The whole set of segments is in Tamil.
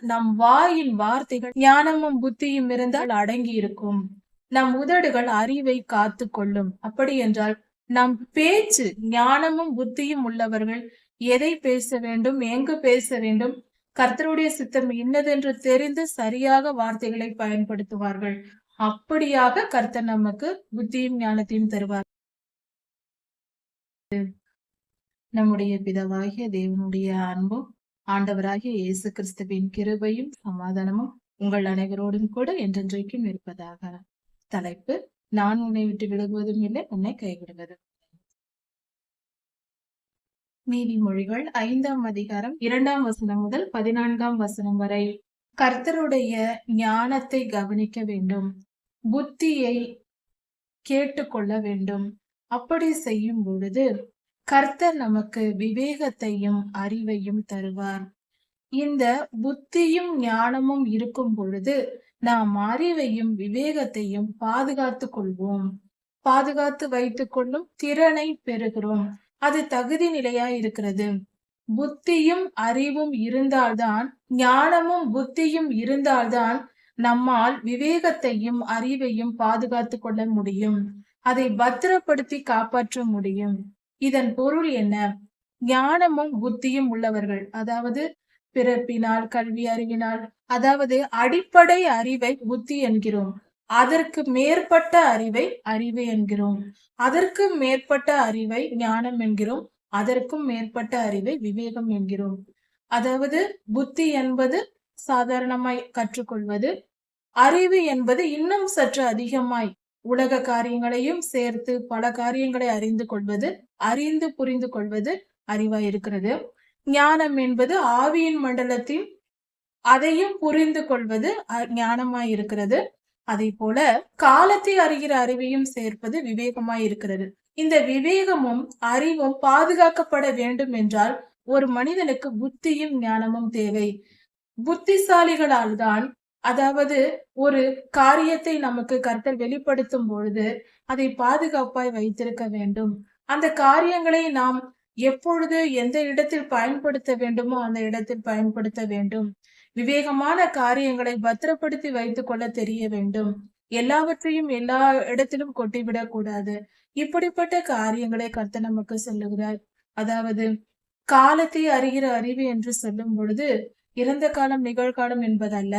நம் வாயின் வார்த்தைகள் ஞானமும் புத்தியும் இருந்தால் அடங்கி இருக்கும் நம் உதடுகள் அறிவை காத்து கொள்ளும். அப்படி என்றால் நம் பேச்சு ஞானமும் புத்தியும் உள்ளவர்கள் எதை பேச வேண்டும் எங்கு பேச வேண்டும் கர்த்தருடைய சித்தம் இன்னதென்று தெரிந்து சரியாக வார்த்தைகளை பயன்படுத்துவார்கள். அப்படியாக கர்த்தர் நமக்கு புத்தியும் ஞானத்தையும் தருவார். நம்முடைய பிதவாகிய தேவனுடைய அன்பும் ஆண்டவராகிய இயேசு கிறிஸ்துவின் கிருபையும் சமாதானமும் உங்கள் அனைவரோடும் கூட என்றென்றைக்கும் இருப்பதாக. தலைப்பு நான் உன்னை விட்டு விலகுவதும் இல்லை உன்னை கைவிடுவதும் நீதிமொழிகள் ஐந்தாம் அதிகாரம் இரண்டாம் வசனம் முதல் பதினான்காம் வசனம் வரை. கர்த்தருடைய ஞானத்தை கவனிக்க வேண்டும். புத்தியை கேட்டுக்கொள்ள வேண்டும். அப்படி செய்யும் பொழுது கர்த்தர் நமக்கு விவேகத்தையும் அறிவையும் தருவார். இந்த புத்தியும் ஞானமும் இருக்கும் பொழுது நாம் அறிவையும் விவேகத்தையும் பாதுகாத்து கொள்வோம். பாதுகாத்து வைத்துக் கொள்ளும் திறனை பெறுகிறோம். அது தகுதி நிலையா இருக்கிறது. புத்தியும் அறிவும் இருந்தால்தான் ஞானமும் புத்தியும் இருந்தால்தான் நம்மால் விவேகத்தையும் அறிவையும் பாதுகாத்து கொள்ள முடியும். அதை பத்திரப்படுத்தி காப்பாற்ற முடியும். இதன் பொருள் என்ன? ஞானமும் புத்தியும் உள்ளவர்கள். அதாவது பிறப்பினால் கல்வி அறிவினால் அதாவது அடிப்படை அறிவை புத்தி என்கிறோம். அதற்கு மேற்பட்ட அறிவை அறிவு என்கிறோம். அதற்கு மேற்பட்ட அறிவை ஞானம் என்கிறோம். அதற்கும் மேற்பட்ட அறிவை விவேகம் என்கிறோம். அதாவது புத்தி என்பது சாதாரணமாய் கற்றுக்கொள்வது அறிவு என்பது இன்னும் சற்று அதிகமாய் உலக காரியங்களையும் சேர்த்து பல காரியங்களை அறிந்து கொள்வது அறிந்து புரிந்து கொள்வது அறிவாய் இருக்கிறது. ஞானம் என்பது ஆவியின் மண்டலத்தில் அதையும் புரிந்து கொள்வது ஞானமாய் இருக்கிறது. அதே போல காலத்தை அறிகிற அறிவையும் சேர்ப்பது விவேகமாய் இருக்கிறது. இந்த விவேகமும் அறிவும் பாதுகாக்கப்பட வேண்டும் என்றால் ஒரு மனிதனுக்கு புத்தியும் ஞானமும் தேவை. புத்திசாலிகளால் தான் அதாவது ஒரு காரியத்தை நமக்கு கர்த்தர் வெளிப்படுத்தும் பொழுது அதை பாதுகாப்பாய் வைத்திருக்க வேண்டும். அந்த காரியங்களை நாம் எப்பொழுது எந்த இடத்தில் பயன்படுத்த வேண்டுமோ அந்த இடத்தில் பயன்படுத்த வேண்டும். விவேகமான காரியங்களை பத்திரப்படுத்தி வைத்துக் கொள்ள தெரிய வேண்டும். எல்லாவற்றையும் எல்லா இடத்திலும் கொட்டிவிடக் கூடாது. இப்படிப்பட்ட காரியங்களை கர்த்த நமக்கு சொல்லுகிறார். அதாவது காலத்தை அறிகிற அறிவு என்று சொல்லும் பொழுது இறந்த காலம் நிகழ்காலம் என்பதல்ல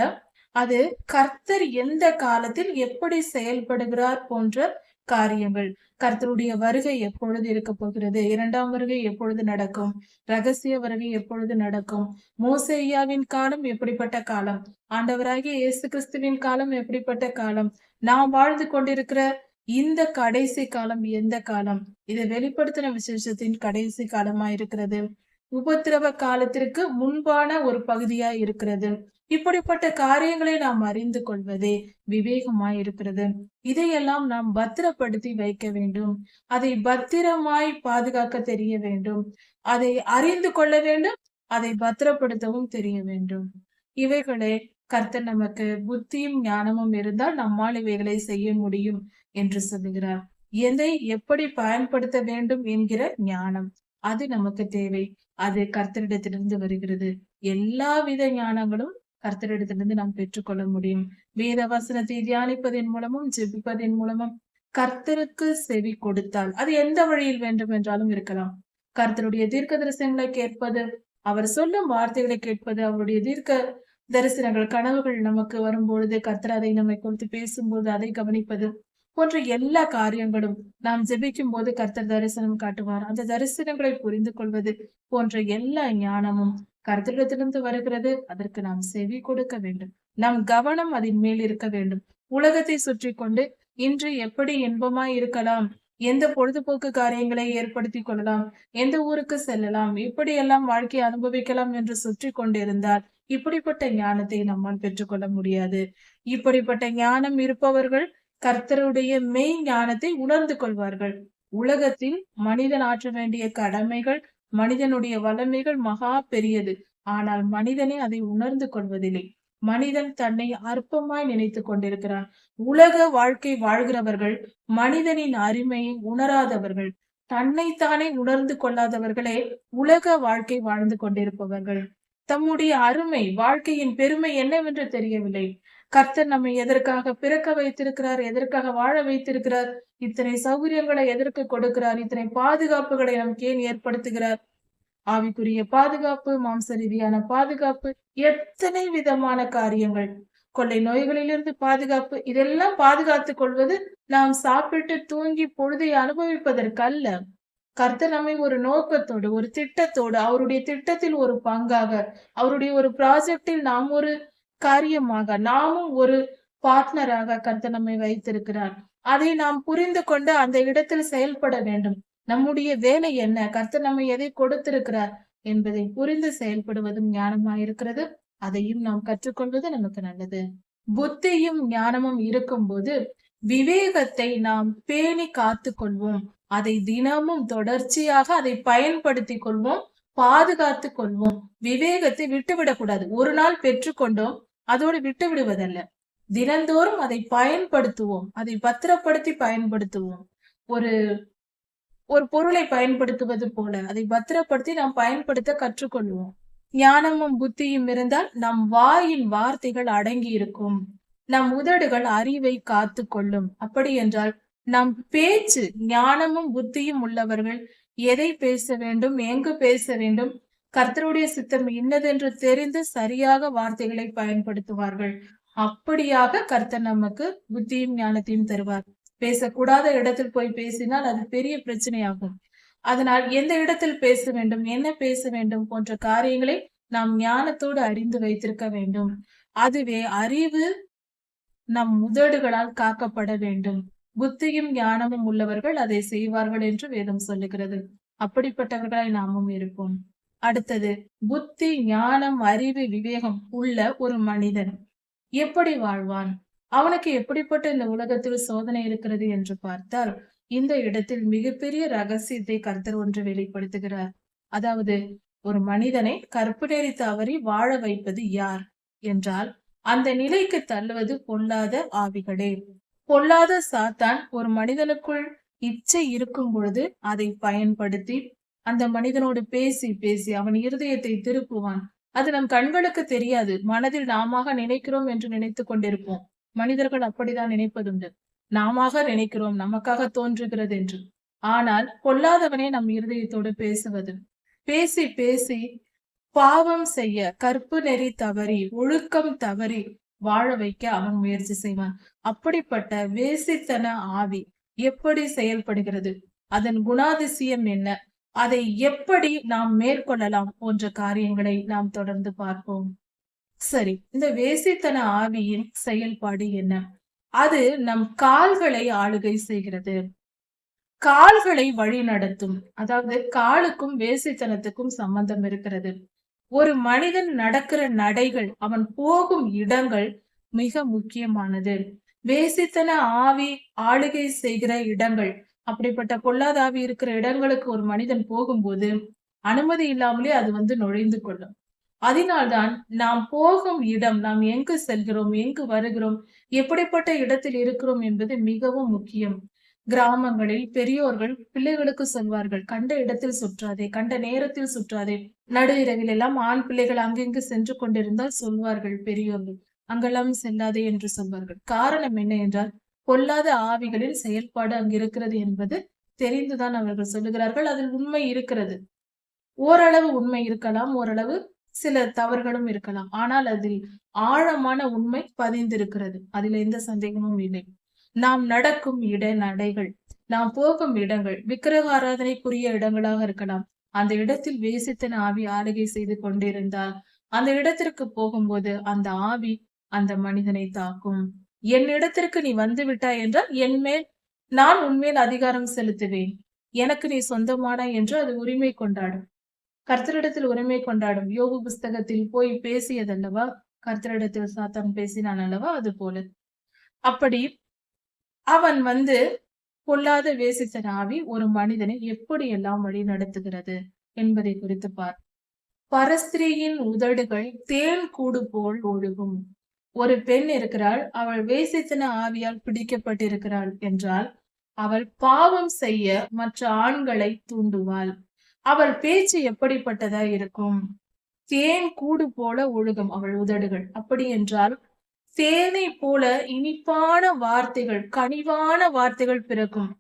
அது கர்த்தர் எந்த காலத்தில் எப்படி செயல்படுகிறார் போன்ற காரியங்கள். கர்த்தருடைய வருகை எப்பொழுது இருக்க போகிறது? இரண்டாம் வருகை எப்பொழுது நடக்கும்? ரகசிய வருகை எப்பொழுது நடக்கும்? மோசையாவின் காலம் எப்படிப்பட்ட காலம்? ஆண்டவராகிய இயேசு கிறிஸ்துவின் காலம் எப்படிப்பட்ட காலம்? நாம் வாழ்ந்து கொண்டிருக்கிற இந்த கடைசி காலம் எந்த காலம்? இது வெளிப்படுத்தின விசேஷத்தின் கடைசி காலமா இருக்கிறது உபத்திரவ காலத்திற்கு முன்பான ஒரு பகுதியா இருக்கிறது இப்படிப்பட்ட காரியங்களை நாம் அறிந்து கொள்வதே விவேகமாய் இருக்கிறது இதையெல்லாம் நாம் பத்திரப்படுத்தி வைக்க வேண்டும். அதை பத்திரமாய் பாதுகாக்க தெரிய வேண்டும். அதை அறிந்து கொள்ள வேண்டும். அதை பத்திரப்படுத்தவும் தெரிய வேண்டும். இவைகளே கர்த்தர் நமக்கு புத்தியும் ஞானமும் இருந்தால் நம்மால் இவைகளை செய்ய முடியும் என்று சொல்லுகிறார். எதை எப்படி பயன்படுத்த வேண்டும் என்கிற ஞானம். அது நமக்கு தேவை. அது கர்த்தரிடத்திலிருந்து வருகிறது. எல்லாவித ஞானங்களும் கர்த்தரிடத்திலிருந்து நாம் பெற்றுக்கொள்ள முடியும். வேத வசனத்தை தியானிப்பதன் மூலமும் ஜெபிப்பதன் மூலமும் கர்த்தருக்கு செவி கொடுத்தால் அது எந்த வழியில் வேண்டும் என்றாலும் இருக்கலாம். கர்த்தருடைய தீர்க்க தரிசனங்களை கேட்பது அவர் சொல்லும் வார்த்தைகளை கேட்பது அவருடைய தீர்க்க தரிசனங்கள் கனவுகள் நமக்கு வரும்பொழுது கர்த்தர் அதை நம்மை குறித்து பேசும்போது அதை கவனிப்பது போன்ற எல்லா காரியங்களும் நாம் ஜெபிக்கும் போது கர்த்தர் தரிசனம் காட்டுவார். அந்த தரிசனங்களை புரிந்து கொள்வது போன்ற எல்லா ஞானமும் கர்த்தரிடத்திலிருந்து வருகிறது. அதற்கு நாம் செவி கொடுக்க வேண்டும். நம் கவனம் அதன் மேல் இருக்க வேண்டும். உலகத்தை சுற்றி கொண்டு இன்று எப்படி இன்பமாய் இருக்கலாம்? எந்த பொழுதுபோக்கு காரியங்களை ஏற்படுத்தி கொள்ளலாம்? எந்த ஊருக்கு செல்லலாம்? இப்படியெல்லாம் வாழ்க்கையை அனுபவிக்கலாம் என்று சுற்றி கொண்டிருந்தால் இப்படிப்பட்ட ஞானத்தை நம்மால் பெற்றுக்கொள்ள முடியாது. இப்படிப்பட்ட ஞானம் இருப்பவர்கள் கர்த்தருடைய மெய் ஞானத்தை உணர்ந்து கொள்வார்கள். உலகத்தில் மனிதன் ஆற்ற வேண்டிய கடமைகள் மனிதனுடைய வல்லமைகள் மகா பெரியது. ஆனால் மனிதனே அதை உணர்ந்து கொள்வதில்லை. மனிதன் தன்னை அற்பமாய் நினைத்துக் கொண்டிருக்கிறான். உலக வாழ்க்கை வாழ்கிறவர்கள் மனிதனின் அருமையை உணராதவர்கள் தன்னைத்தானே உணர்ந்து கொள்ளாதவர்களே உலக வாழ்க்கை வாழ்ந்து கொண்டிருப்பவர்கள். தம்முடைய அருமை வாழ்க்கையின் பெருமை என்னவென்று தெரியவில்லை. கர்த்தர் நம்மை எதற்காக பிறக்க வைத்திருக்கிறார் எதற்காக வாழ வைத்திருக்கிறார் இத்தனை சௌகரியங்களை எதற்கு கொடுக்கிறார் இத்தனை பாதுகாப்புகளை நமக்கு ஏன் ஏற்படுத்துகிறார். ஆவிக்குரிய பாதுகாப்பு மாம்ச ரீதியான பாதுகாப்பு எத்தனை விதமான காரியங்கள். கொள்ளை நோய்களிலிருந்து பாதுகாப்பு இதெல்லாம் பாதுகாத்துக் கொள்வது நாம் சாப்பிட்டு தூங்கி பொழுதை அனுபவிப்பதற்கல்ல. கர்த்தர் நம்மை ஒரு நோக்கத்தோடு ஒரு திட்டத்தோடு அவருடைய திட்டத்தில் ஒரு பங்காக அவருடைய ஒரு ப்ராஜெக்டில் நாம் ஒரு காரியமாக. நாமும் ஒரு பார்ட்னராக கர்த்த நம்மை வைத்திருக்கிறார். அதை நாம் புரிந்து கொண்டு அந்த இடத்தில் செயல்பட வேண்டும். நம்முடைய வேலை என்ன? கர்த்த நம்மை எதை கொடுத்திருக்கிறார் என்பதை புரிந்து செயல்படுவதும் ஞானமாயிருக்கிறது அதையும் நாம் கற்றுக்கொள்வது நமக்கு நல்லது. புத்தியும் ஞானமும் இருக்கும்போது விவேகத்தை நாம் பேணி காத்து கொள்வோம் அதை தினமும் தொடர்ச்சியாக அதை பயன்படுத்திக் கொள்வோம். பாதுகாத்து கொள்வோம். விவேகத்தை விட்டுவிடக்கூடாது ஒரு நாள் பெற்றுக்கொண்டோம் அதோடு விட்டு விடுவதல்ல. தினந்தோறும் அதை பயன்படுத்துவோம். அதை பத்திரப்படுத்தி பயன்படுத்துவோம். ஒரு ஒரு பொருளை பயன்படுத்துவது போல அதை பத்திரப்படுத்தி நாம் பயன்படுத்த கற்றுக்கொள்வோம். ஞானமும் புத்தியும் இருந்தால் நம் வாயின் வார்த்தைகள் அடங்கி இருக்கும் நம் உதடுகள் அறிவை காத்து கொள்ளும். அப்படி என்றால் நம் பேச்சு ஞானமும் புத்தியும் உள்ளவர்கள் எதை பேச வேண்டும் எங்கு பேச வேண்டும் கர்த்தருடைய சித்தம் இன்னதென்று தெரிந்து சரியாக வார்த்தைகளை பயன்படுத்துவார்கள். அப்படியாக கர்த்தர் நமக்கு புத்தியும் ஞானத்தையும் தருவார். பேசக்கூடாத இடத்தில் போய் பேசினால் அது பெரிய பிரச்சனையாகும். அதனால் எந்த இடத்தில் பேச வேண்டும் என்ன பேச வேண்டும் போன்ற காரியங்களை நாம் ஞானத்தோடு அறிந்து வைத்திருக்க வேண்டும். அதுவே அறிவு நம் உதடுகளால் காக்கப்பட வேண்டும். புத்தியும் ஞானமும் உள்ளவர்கள் அதை செய்வார்கள் என்று வேதம் சொல்லுகிறது. அப்படிப்பட்டவர்களாய் நாமும் இருப்போம். அடுத்தது புத்தி ஞானம் அறிவு விவேகம் உள்ள ஒரு மனிதன் எப்படி வாழ்வான்? அவனுக்கு எப்படிப்பட்ட இந்த உலகத்தில் சோதனை இருக்கிறது என்று பார்த்தால் இந்த இடத்தில் மிகப்பெரிய ரகசியத்தை கர்த்தர் ஒன்று வெளிப்படுத்துகிறார். அதாவது ஒரு மனிதனை கற்பு தவறி வாழ வைப்பது யார்? என்றால் அந்த நிலைக்கு தள்ளுவது பொல்லாத ஆவிகளே. பொல்லாத சாத்தான் ஒரு மனிதனுக்குள் இச்சை இருக்கும் பொழுது அதை பயன்படுத்தி அந்த மனிதனோடு பேசி பேசி அவன் இருதயத்தை திருப்புவான். அது நம் கண்களுக்கு தெரியாது. மனதில் நாம நினைக்கிறோம் என்று நினைத்து கொண்டிருப்போம். மனிதர்கள் அப்படிதான் நினைப்பதுண்டு. நாம நினைக்கிறோம். நமக்காக தோன்றுகிறது என்று. ஆனால் பொல்லாதவனே நம் இருதயத்தோடு பேசுவது. பேசி பேசி பாவம் செய்ய கற்பு நெறி தவறி ஒழுக்கம் தவறி வாழ வைக்க அவன் முயற்சி செய்வான். அப்படிப்பட்ட வேசித்தன ஆவி எப்படி செயல்படுகிறது? அதன் குணாதிசயம் என்ன? அதை எப்படி நாம் மேற்கொள்ளலாம் போன்ற காரியங்களை நாம் தொடர்ந்து பார்ப்போம். சரி இந்த வேசித்தன ஆவியின் செயல்பாடு என்ன? அது நம் கால்களை ஆளுகை செய்கிறது. கால்களை வழி நடத்தும் அதாவது காலுக்கும் வேசித்தனத்துக்கும் சம்பந்தம் இருக்கிறது. ஒரு மனிதன் நடக்கிற நடைகள் அவன் போகும் இடங்கள் மிக முக்கியமானது. வேசித்தன ஆவி ஆளுகை செய்கிற இடங்கள் அப்படிப்பட்ட பொல்லாத ஆவி இருக்கிற இடங்களுக்கு ஒரு மனிதன் போகும்போது அனுமதி இல்லாமலே அது வந்து நுழைந்து கொள்ளும். அதனால்தான் நாம் போகும் இடம் நாம் எங்கு செல்கிறோம் எங்கு வருகிறோம் எப்படிப்பட்ட இடத்தில் இருக்கிறோம் என்பது மிகவும் முக்கியம். கிராமங்களில் பெரியோர்கள் பிள்ளைகளுக்கு சொல்வார்கள் கண்ட இடத்தில் சுற்றாதே கண்ட நேரத்தில் சுற்றாதே. நடு இரவில் எல்லாம் ஆண் பிள்ளைகள் அங்கிங்கு சென்று கொண்டிருந்தால் சொல்வார்கள் பெரியோர்கள் அங்கெல்லாம் செல்லாதே என்று சொல்வார்கள். காரணம் என்ன என்றால் பொல்லாத ஆவிகளில் செயல்பாடு அங்கு இருக்கிறது என்பது தெரிந்துதான் அவர்கள் சொல்லுகிறார்கள் அதில் உண்மை இருக்கிறது. ஓரளவு உண்மை இருக்கலாம் ஓரளவு சில தவறுகளும் இருக்கலாம் ஆனால் அதில் ஆழமான உண்மை பதிந்திருக்கிறது. அதில் எந்த சந்தேகமும் இல்லை. நாம் நடக்கும் இட நடைகள் நாம் போகும் இடங்கள் விக்கிரக ஆராதனைக்குரிய இடங்களாக இருக்கலாம். அந்த இடத்தில் வேசித்தன ஆவி ஆளுகை செய்து கொண்டிருந்தால் அந்த இடத்திற்கு போகும்போது அந்த ஆவி அந்த மனிதனை தாக்கும். என் இடத்திற்கு நீ வந்து விட்டாய் என்றால் என் மேல் நான் உன்மேல் அதிகாரம் செலுத்துவேன். எனக்கு நீ சொந்தமானா? என்று அது உரிமை கொண்டாடும். கர்த்தரிடத்தில் உரிமை கொண்டாடும். யோகு புஸ்தகத்தில் போய் பேசியதல்லவா? கர்த்தரிடத்தில் சாத்தான் பேசினான் அல்லவா? அது போல அப்படி அவன் வந்து பொல்லாத வேசித்தன் ஆவி ஒரு மனிதனை எப்படி எல்லாம் வழி நடத்துகிறது என்பதை குறித்து பார். பரஸ்திரியின் உதடுகள் தேன் கூடு போல் ஒழுகும். ஒரு பெண் இருக்கிறாள் அவள் வேசித்தன ஆவியால் பிடிக்கப்பட்டிருக்கிறாள் என்றால் அவள் பாவம் செய்ய மற்ற ஆண்களை தூண்டுவாள். அவள் பேச்சு எப்படிப்பட்டதா இருக்கும்? தேன் கூடு போல ஒழுகும் அவள் உதடுகள். அப்படி என்றால் தேனை போல இனிப்பான வார்த்தைகள் கனிவான வார்த்தைகள் பிறக்கும்.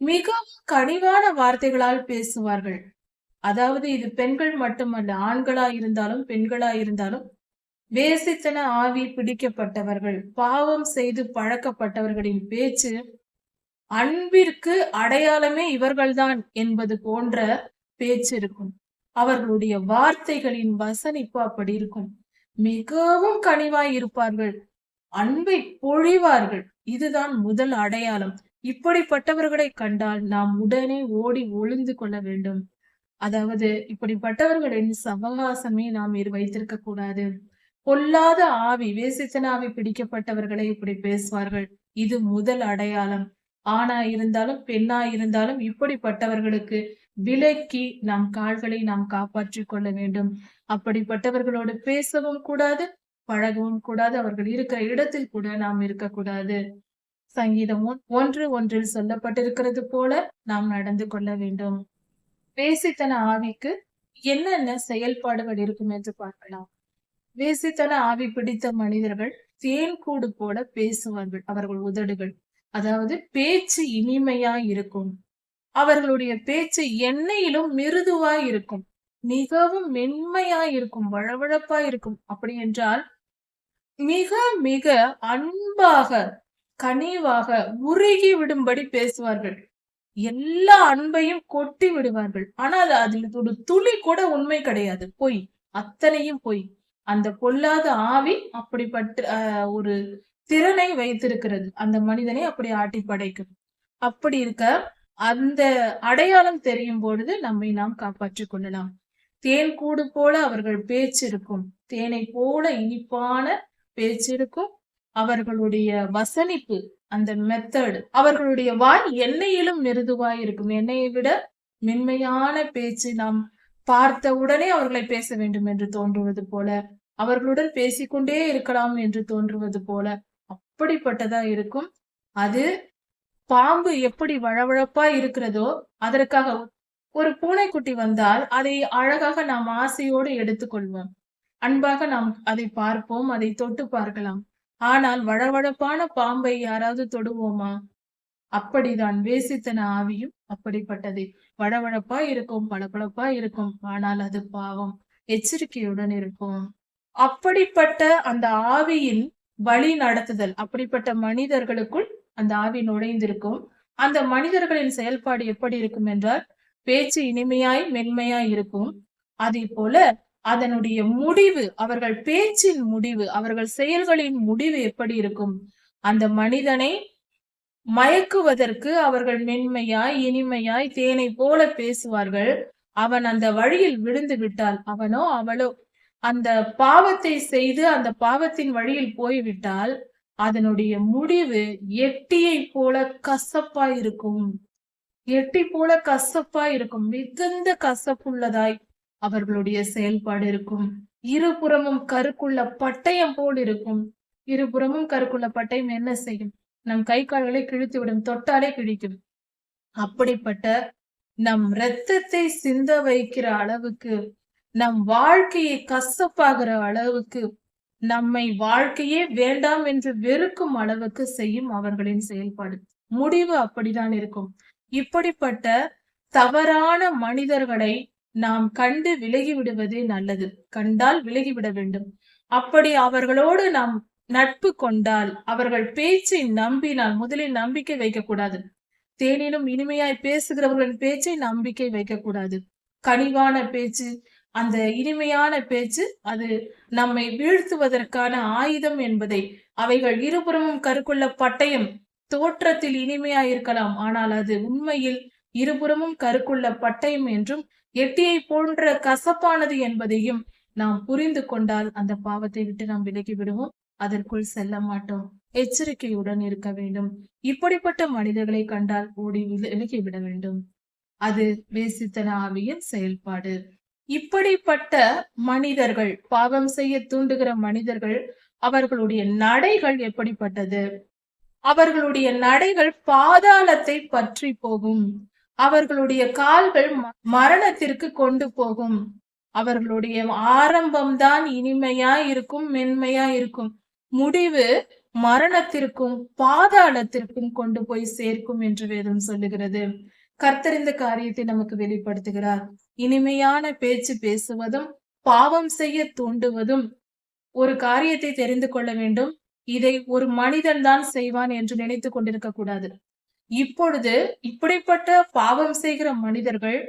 மிகவும் கனிவான வார்த்தைகளால் பேசுவார்கள். அதாவது இது பெண்கள் மட்டுமல்ல ஆண்களா இருந்தாலும் பெண்களா இருந்தாலும் வேசித்தன ஆவி பிடிக்கப்பட்டவர்கள் பாவம் செய்து பழக்கப்பட்டவர்களின் பேச்சு அன்பிற்கு அடையாளமே இவர்கள்தான் என்பது போன்ற பேச்சு இருக்கும். அவர்களுடைய வார்த்தைகளின் வசனிப்பு அப்படி இருக்கும். மிகவும் கனிவாய் இருப்பார்கள். அன்பை பொழிவார்கள். இதுதான் முதல் அடையாளம். இப்படிப்பட்டவர்களை கண்டால் நாம் உடனே ஓடி ஒளிந்து கொள்ள வேண்டும். அதாவது இப்படிப்பட்டவர்களின் சவகாசமே நாம் இரு வைத்திருக்க கூடாது. பொல்லாத ஆவி வேசித்தனாவி பிடிக்கப்பட்டவர்களை இப்படி பேசுவார்கள். இது முதல் அடையாளம். ஆணா இருந்தாலும் பெண்ணா இருந்தாலும் இப்படிப்பட்டவர்களுக்கு விலக்கி நம் கால்களை நாம் காப்பாற்றிக் கொள்ள வேண்டும். அப்படிப்பட்டவர்களோடு பேசவும் கூடாது பழகவும் கூடாது. அவர்கள் இருக்கிற இடத்தில் கூட நாம் இருக்கக்கூடாது சங்கீதம் ஒன்று ஒன்றில் சொல்லப்பட்டிருக்கிறது போல நாம் நடந்து கொள்ள வேண்டும். வேசித்தன ஆவிக்கு என்னென்ன செயல்பாடுகள் இருக்கும் என்று பார்க்கலாம். வேசித்தன ஆவி பிடித்த மனிதர்கள் தேன் கூடு போல பேசுவார்கள். அவர்கள் உதடுகள் அதாவது பேச்சு இனிமையா இருக்கும். அவர்களுடைய பேச்சு எண்ணெயிலும் மிருதுவாய் இருக்கும் மிகவும் மென்மையா இருக்கும் வழவழப்பா இருக்கும் அப்படி என்றால் மிக மிக அன்பாக கனிவாக உருகி விடும்படி பேசுவார்கள். எல்லா அன்பையும் கொட்டி விடுவார்கள். ஆனால் அதில் ஒரு துளி கூட உண்மை கிடையாது. பொய் அத்தனையும் பொய். அந்த பொல்லாத ஆவி அப்படிப்பட்ட ஆஹ், ஒரு திறனை வைத்திருக்கிறது. அந்த மனிதனை அப்படி ஆட்டி படைக்கும். அப்படி இருக்க அந்த அடையாளம் தெரியும் பொழுது நம்மை நாம் காப்பாற்றிக் கொள்ளலாம். தேன் கூடு போல அவர்கள் பேச்சு இருக்கும். தேனை போல இனிப்பான பேச்சு இருக்கும். அவர்களுடைய வசனிப்பு அந்த மெத்தடு அவர்களுடைய வாய் எண்ணெயிலும் மிருதுவாய் இருக்கும். எண்ணெயை விட மென்மையான பேச்சு நாம் பார்த்த உடனே அவர்களை பேச வேண்டும் என்று தோன்றுவது போல அவர்களுடன் பேசிக்கொண்டே இருக்கலாம் என்று தோன்றுவது போல அப்படிப்பட்டதா இருக்கும். அது பாம்பு எப்படி வழவழப்பா இருக்கிறதோ அதற்காக ஒரு பூனைக்குட்டி வந்தால் அதை அழகாக நாம் ஆசையோடு எடுத்துக்கொள்வோம். அன்பாக நாம் அதை பார்ப்போம் அதை தொட்டு பார்க்கலாம். ஆனால் வழவழப்பான பாம்பை யாராவது தொடுவோமா? அப்படிதான் வேசித்தன ஆவியும் அப்படிப்பட்டது. வழவழப்பா இருக்கும் பளபளப்பா இருக்கும் ஆனால் அது பாவம். எச்சரிக்கையுடன் இருக்கும் அப்படிப்பட்ட அந்த ஆவியின் வழி நடத்துதல் அப்படிப்பட்ட மனிதர்களுக்குள் அந்த ஆவி நுழைந்திருக்கும். அந்த மனிதர்களின் செயல்பாடு எப்படி இருக்கும் என்றால் பேச்சு இனிமையாய் மென்மையாய் இருக்கும். அதே போல அதனுடைய முடிவு அவர்கள் பேச்சின் முடிவு அவர்கள் செயல்களின் முடிவு எப்படி இருக்கும்? அந்த மனிதனை மயக்குவதற்கு அவர்கள் மென்மையாய் இனிமையாய் தேனை போல பேசுவார்கள். அவன் அந்த வழியில் விழுந்து விட்டால் அவனோ அவளோ அந்த பாவத்தை செய்து அந்த பாவத்தின் வழியில் போய்விட்டால் அதனுடைய முடிவு எட்டியை போல கசப்பா இருக்கும் எட்டி போல கசப்பா இருக்கும் மிகுந்த கசப்புள்ளதாய் அவர்களுடைய செயல்பாடு இருக்கும். இருபுறமும் கருக்குள்ள பட்டயம் போல் இருக்கும் இருபுறமும் கருக்குள்ள பட்டயம் என்ன செய்யும்? நம் கை கால்களை கிழித்து விடும். தொட்டாலே கிழிக்கும். அப்படிப்பட்ட நம் இரத்தத்தை சிந்த வைக்கிற அளவுக்கு நம் வாழ்க்கையை கசப்பாகிற அளவுக்கு நம்மை வாழ்க்கையே வேண்டாம் என்று வெறுக்கும் அளவுக்கு செய்யும் அவர்களின் செயல்பாடு. முடிவு அப்படிதான் இருக்கும். இப்படிப்பட்ட தவறான மனிதர்களை நாம் கண்டு விலகி விடுவதே நல்லது. கண்டால் விலகிவிட வேண்டும். அப்படி அவர்களோடு நாம் நட்பு கொண்டால் அவர்கள் பேச்சை நம்பினால் முதலில் நம்பிக்கை வைக்கக்கூடாது. தேனினும் இனிமையாய் பேசுகிறவர்களின் பேச்சை நம்பிக்கை வைக்கக்கூடாது. கனிவான பேச்சு அந்த இனிமையான பேச்சு அது நம்மை வீழ்த்துவதற்கான ஆயுதம் என்பதை அவைகள் இருபுறமும் கருக்குள்ள பட்டயம் தோற்றத்தில் இனிமையா இருக்கலாம் ஆனால் அது உண்மையில் இருபுறமும் கருக்குள்ள பட்டயம் என்றும் எட்டியை போன்ற கசப்பானது என்பதையும் நாம் புரிந்து கொண்டால் அந்த பாவத்தை விட்டு நாம் விலகி விடுவோம். அதற்குள் செல்ல மாட்டோம். எச்சரிக்கையுடன் இருக்க வேண்டும். இப்படிப்பட்ட மனிதர்களை கண்டால் ஓடி வில- விலகி விட வேண்டும். அது வேசித்தன ஆவியின் செயல்பாடு. இப்படிப்பட்ட மனிதர்கள் பாவம் செய்ய தூண்டுகிற மனிதர்கள் அவர்களுடைய நடைகள் எப்படிப்பட்டது? அவர்களுடைய நடைகள் பாதாளத்தை பற்றி போகும். அவர்களுடைய கால்கள் மரணத்திற்கு கொண்டு போகும். அவர்களுடைய ஆரம்பம்தான் இனிமையா இருக்கும் மென்மையா இருக்கும் முடிவு மரணத்திற்கும் பாதாளத்திற்கும் கொண்டு போய் சேர்க்கும் என்று வேதம் சொல்லுகிறது. கர்த்தர் இந்த காரியத்தை நமக்கு வெளிப்படுத்துகிறார். இனிமையான பேச்சு பேசுவதும் பாவம் செய்ய தூண்டுவதும் ஒரு காரியத்தை தெரிந்து கொள்ள வேண்டும். இதை ஒரு மனிதன் தான் செய்வான் என்று நினைத்து கொண்டிருக்க கூடாது. இப்பொழுது இப்படிப்பட்ட பாவம் செய்கிற மனிதர்கள்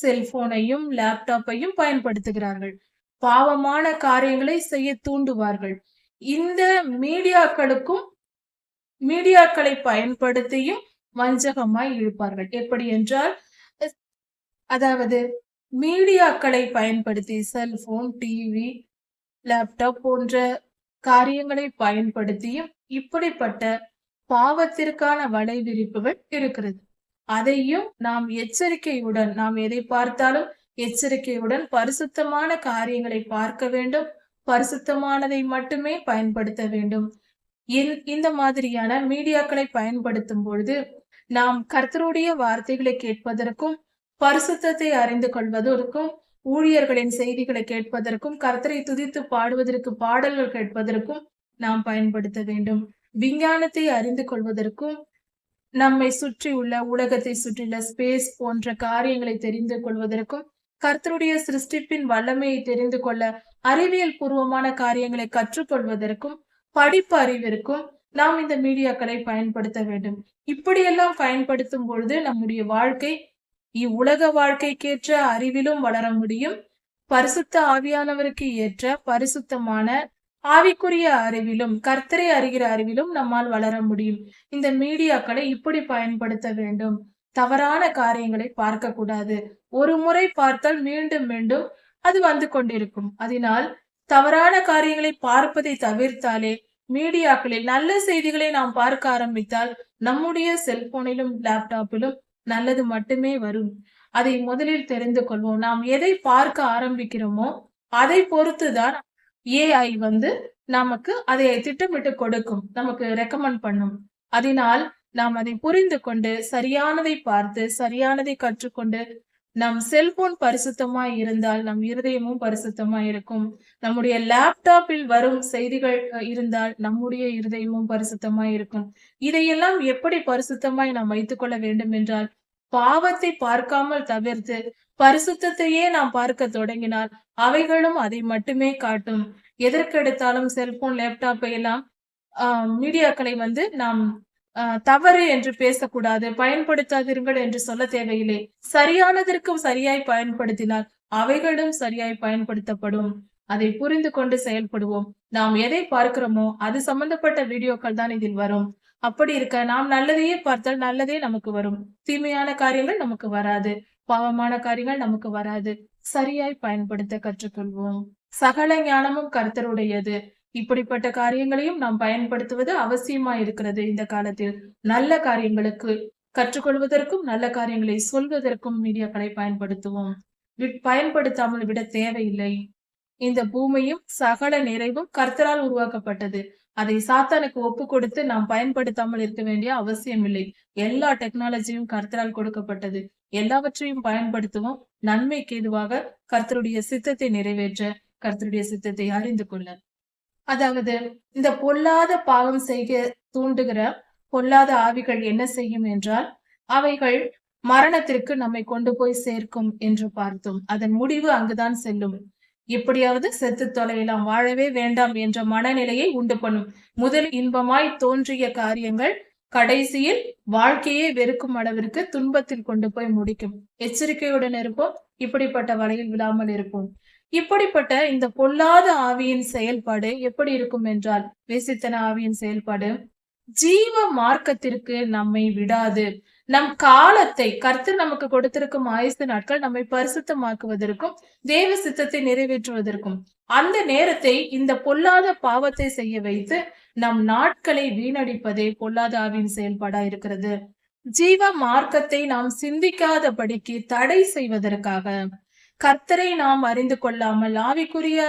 செல்போனையும் லேப்டாப்பையும் பயன்படுத்துகிறார்கள். பாவமான காரியங்களை செய்ய தூண்டுவார்கள். இந்த மீடியாக்களுக்கும் மீடியாக்களை பயன்படுத்தியும் வஞ்சகமாய் இழுப்பார்கள் எப்படி என்றால் அதாவது மீடியாக்களை பயன்படுத்தி செல்போன் டிவி லேப்டாப் போன்ற காரியங்களை பயன்படுத்தியும் இப்படிப்பட்ட பாவத்திற்கான வலைவிரிப்புகள் இருக்கிறது. அதையும் நாம் எச்சரிக்கையுடன் நாம் எதை பார்த்தாலும் எச்சரிக்கையுடன் பரிசுத்தமான காரியங்களை பார்க்க வேண்டும் பரிசுத்தமானதை மட்டுமே பயன்படுத்த வேண்டும். இந்த மாதிரியான மீடியாக்களை பயன்படுத்தும் பொழுது நாம் கர்த்தருடைய வார்த்தைகளை கேட்பதற்கும் பரிசுத்தத்தை அறிந்து கொள்வதற்கும் ஊழியர்களின் செய்திகளை கேட்பதற்கும் கர்த்தரை துதித்து பாடுவதற்கு பாடல்கள் கேட்பதற்கும் நாம் பயன்படுத்த வேண்டும். விஞ்ஞானத்தை அறிந்து கொள்வதற்கும் நம்மை சுற்றி உள்ள உலகத்தை சுற்றியுள்ள ஸ்பேஸ் போன்ற காரியங்களை தெரிந்து கொள்வதற்கும் கர்த்தருடைய சிருஷ்டிப்பின் வல்லமையை தெரிந்து கொள்ள அறிவியல் பூர்வமான காரியங்களை கற்றுக்கொள்வதற்கும் படிப்பு அறிவிற்கும் நாம் இந்த மீடியாக்களை பயன்படுத்த வேண்டும். இப்படியெல்லாம் பயன்படுத்தும் பொழுது நம்முடைய வாழ்க்கை இவ்வுலக வாழ்க்கைக்கேற்ற அறிவிலும் வளர முடியும். பரிசுத்த ஆவியானவருக்கு ஏற்ற பரிசுத்தமான ஆவிக்குரிய அறிவிலும் கர்த்தரை அறிகிற அறிவிலும் நம்மால் வளர முடியும். இந்த மீடியாக்களை இப்படி பயன்படுத்த வேண்டும். தவறான காரியங்களை பார்க்க கூடாது ஒரு முறை பார்த்தால் மீண்டும் மீண்டும் அது வந்து கொண்டிருக்கும். அதனால் தவறான காரியங்களை பார்ப்பதை தவிர்த்தாலே மீடியாக்களில் நல்ல செய்திகளை நாம் பார்க்க ஆரம்பித்தால் நம்முடைய செல்போனிலும் லேப்டாப்பிலும் நல்லது மட்டுமே வரும். அதை முதலில் தெரிந்து கொள்வோம். நாம் எதை பார்க்க ஆரம்பிக்கிறோமோ அதை பொறுத்துதான் ஏஐ வந்து நமக்கு அதை திட்டமிட்டு கொடுக்கும். நமக்கு ரெக்கமெண்ட் பண்ணும். அதனால் நாம் அதை புரிந்து கொண்டு சரியானதை பார்த்து சரியானதை கற்றுக்கொண்டு நம் செல்போன் பரிசுத்தமாய் இருந்தால் நம் இருதயமும் பரிசுத்தமாய் இருக்கும். நம்முடைய லேப்டாப்பில் வரும் செய்திகள் இருந்தால் நம்முடைய இருதயமும் பரிசுத்தமாய் இருக்கும். இதையெல்லாம் எப்படி பரிசுத்தமாய் நாம் வைத்துக் கொள்ள வேண்டும் என்றால் பாவத்தை பார்க்காமல் தவிர்த்து பரிசுத்தையே நாம் பார்க்க தொடங்கினால் அவைகளும் அதை மட்டுமே காட்டும். எதற்கெடுத்தாலும் செல்போன் லேப்டாப்பை எல்லாம் மீடியாக்களை வந்து நாம் தவறு என்று பேசக்கூடாது பயன்படுத்தாதீர்கள் என்று சொல்ல தேவையில்லை. சரியானதற்கும் சரியாய் பயன்படுத்தினால் அவைகளும் சரியாய் பயன்படுத்தப்படும். அதை புரிந்து கொண்டு செயல்படுவோம். நாம் எதை பார்க்கிறோமோ அது சம்பந்தப்பட்ட வீடியோக்கள் தான் இதில் வரும். அப்படி இருக்க நாம் நல்லதையே பார்த்தால் நல்லதே நமக்கு வரும். தீமையான காரியங்கள் நமக்கு வராது. பாவமான காரியங்கள் நமக்கு வராது. சரியாய் பயன்படுத்த கற்றுக்கொள்வோம். சகல ஞானமும் கருத்தருடையது. இப்படிப்பட்ட காரியங்களையும் நாம் பயன்படுத்துவது அவசியமா இருக்கிறது இந்த காலத்தில். நல்ல காரியங்களுக்கு கற்றுக்கொள்வதற்கும் நல்ல காரியங்களை சொல்வதற்கும் மீடியாக்களை பயன்படுத்துவோம். பயன்படுத்தாமல் விட தேவையில்லை. இந்த பூமியும் சகல நிறைவும் கர்த்தரால் உருவாக்கப்பட்டது. அதை சாத்தானுக்கு ஒப்பு கொடுத்து நாம் பயன்படுத்தாமல் இருக்க வேண்டிய அவசியம் இல்லை எல்லா டெக்னாலஜியும் கர்த்தரால் கொடுக்கப்பட்டது. எல்லாவற்றையும் பயன்படுத்துவோம். நன்மைக்கு எதுவாக கர்த்தருடைய சித்தத்தை நிறைவேற்ற கர்த்தருடைய சித்தத்தை அறிந்து கொள்ள. அதாவது இந்த பொல்லாத பாவம் செய்ய தூண்டுகிற பொல்லாத ஆவிகள் என்ன செய்யும் என்றால் அவைகள் மரணத்திற்கு நம்மை கொண்டு போய் சேர்க்கும் என்று பார்த்தோம். அதன் முடிவு அங்குதான் செல்லும். எப்படியாவது செத்து தொலையலாம். வாழவே வேண்டாம் என்ற மனநிலையை உண்டு பண்ணும். முதல் இன்பமாய் தோன்றிய காரியங்கள் கடைசியில் வாழ்க்கையே வெறுக்கும் அளவிற்கு துன்பத்தில் கொண்டு போய் முடிக்கும். எச்சரிக்கையுடன் இருப்போம். இப்படிப்பட்ட வலையில் விழாமல் இருப்போம். இப்படிப்பட்ட இந்த பொல்லாத ஆவியின் செயல்பாடு எப்படி இருக்கும் என்றால் வேசித்தன ஆவியின் செயல்பாடு ஜீவ மார்க்கத்திற்கு நம்மை விடாது. நம் காலத்தை கர்த்தர் நமக்கு கொடுத்திருக்கும் ஆயுசு நாட்கள் நம்மை பரிசுத்தமாக்குவதற்கும் தேவ சித்தத்தை நிறைவேற்றுவதற்கும். அந்த நேரத்தை இந்த பொல்லாத பாவத்தை செய்ய வைத்து நம் நாட்களை வீணடிப்பதே பொல்லாத ஆவியின் செயல்பாடா இருக்கிறது. ஜீவ மார்க்கத்தை நாம் சிந்திக்காதபடிக்கு தடை செய்வதற்காக கர்த்தரை நாம் அறிந்து கொள்ளாமல் ஆவிக்குரிய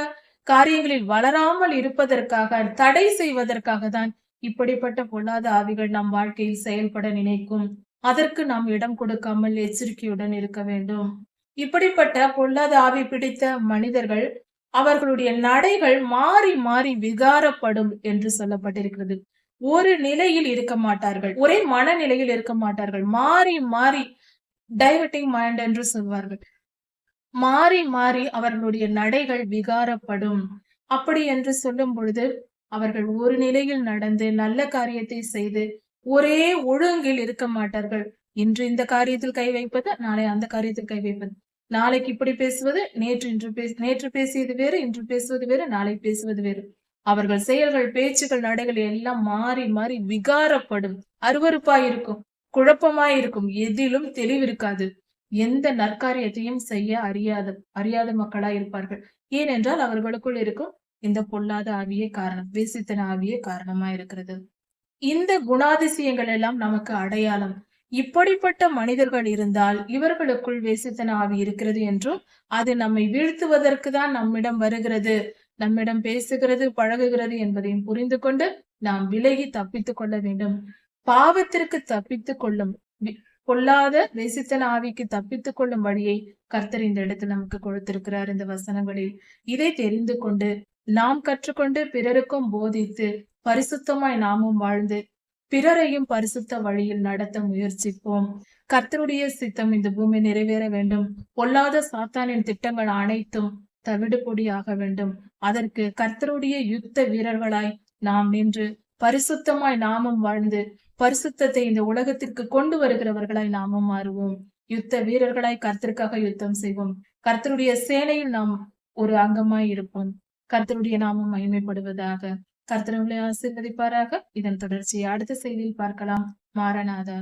காரியங்களில் வளராமல் இருப்பதற்காக தடை செய்வதற்காக தான் இப்படிப்பட்ட பொல்லாத ஆவிகள் நம் வாழ்க்கையில் செயல்பட நினைக்கும். அதற்கு நாம் இடம் கொடுக்காமல் எச்சரிக்கையுடன் இருக்க வேண்டும். இப்படிப்பட்ட பொல்லாத ஆவி பிடித்த மனிதர்கள் அவர்களுடைய நடைகள் மாறி மாறி விகாரப்படும் என்று சொல்லப்பட்டிருக்கிறது. ஒரு நிலையில் இருக்க மாட்டார்கள். ஒரே மனநிலையில் இருக்க மாட்டார்கள். மாறி மாறி டைவர்டிங் மைண்ட் என்று சொல்வார்கள். மாறி மாறி அவர்களுடைய நடைகள் விகாரப்படும். அப்படி என்று சொல்லும் பொழுது அவர்கள் ஒரு நிலையில் நடந்து நல்ல காரியத்தை செய்து ஒரே ஒழுங்கில் இருக்க மாட்டார்கள். இன்று இந்த காரியத்தில் கை வைப்பது நாளை அந்த காரியத்தில் கை வைப்பது. நாளைக்கு இப்படி பேசுவது நேற்று இன்று பேசு நேற்று பேசியது வேறு இன்று பேசுவது வேறு நாளை பேசுவது வேறு. அவர்கள் செயல்கள் பேச்சுகள் நடைகள் எல்லாம் மாறி மாறி விகாரப்படும். அருவருப்பாய் இருக்கும் குழப்பமாய் இருக்கும் எதிலும் தெளிவிருக்காது. எந்த நற்காரியத்தையும் செய்ய அறியாத அறியாத மக்களா இருப்பார்கள். ஏனென்றால் அவர்களுக்குள் இருக்கும் இந்த பொல்லாத ஆவியே காரணம் வேசித்தன ஆவியே காரணமா இருக்கிறது. இந்த குணாதிசயங்கள் எல்லாம் நமக்கு அடையாளம். இப்படிப்பட்ட மனிதர்கள் இருந்தால் இவர்களுக்குள் வேசித்தன ஆவி இருக்கிறது என்றும் அது நம்மை வீழ்த்துவதற்கு தான் நம்மிடம் வருகிறது நம்மிடம் பேசுகிறது பழகுகிறது என்பதையும் புரிந்து கொண்டு நாம் விலகி தப்பித்துக் கொள்ள வேண்டும். பாவத்திற்கு தப்பித்துக் கொள்ளும் பொல்லாத வேசித்தன ஆவிக்கு தப்பித்துக் கொள்ளும் வழியை கர்த்தர் இந்த இடத்தில் நமக்கு கொடுத்திருக்கிறார் இந்த வசனங்களில். இதை தெரிந்து கொண்டு நாம் கற்றுக்கொண்டு பிறருக்கும் போதித்து பரிசுத்தமாய் நாமும் வாழ்ந்து பிறரையும் பரிசுத்த வழியில் நடத்த முயற்சிப்போம். கர்த்தருடைய சித்தம் இந்த பூமி நிறைவேற வேண்டும். பொல்லாத சாத்தானின் திட்டங்கள் அனைத்தும் தவிடுபொடியாக வேண்டும். அதற்கு கர்த்தருடைய யுத்த வீரர்களாய் நாம் நின்று பரிசுத்தமாய் நாமும் வாழ்ந்து பரிசுத்தத்தை இந்த உலகத்திற்கு கொண்டு வருகிறவர்களாய் நாமும் மாறுவோம். யுத்த வீரர்களாய் கர்த்தருக்காக யுத்தம் செய்வோம். கர்த்தருடைய சேனையில் நாம் ஒரு அங்கமாய் இருப்போம். கர்த்தருடைய நாமம் மகிமைப்படுவதாக. கர்த்தர் உங்களை ஆசீர்வதிப்பாராக. இதன் தொடர்ச்சியை அடுத்த செய்தியில் பார்க்கலாம். மாரநாதா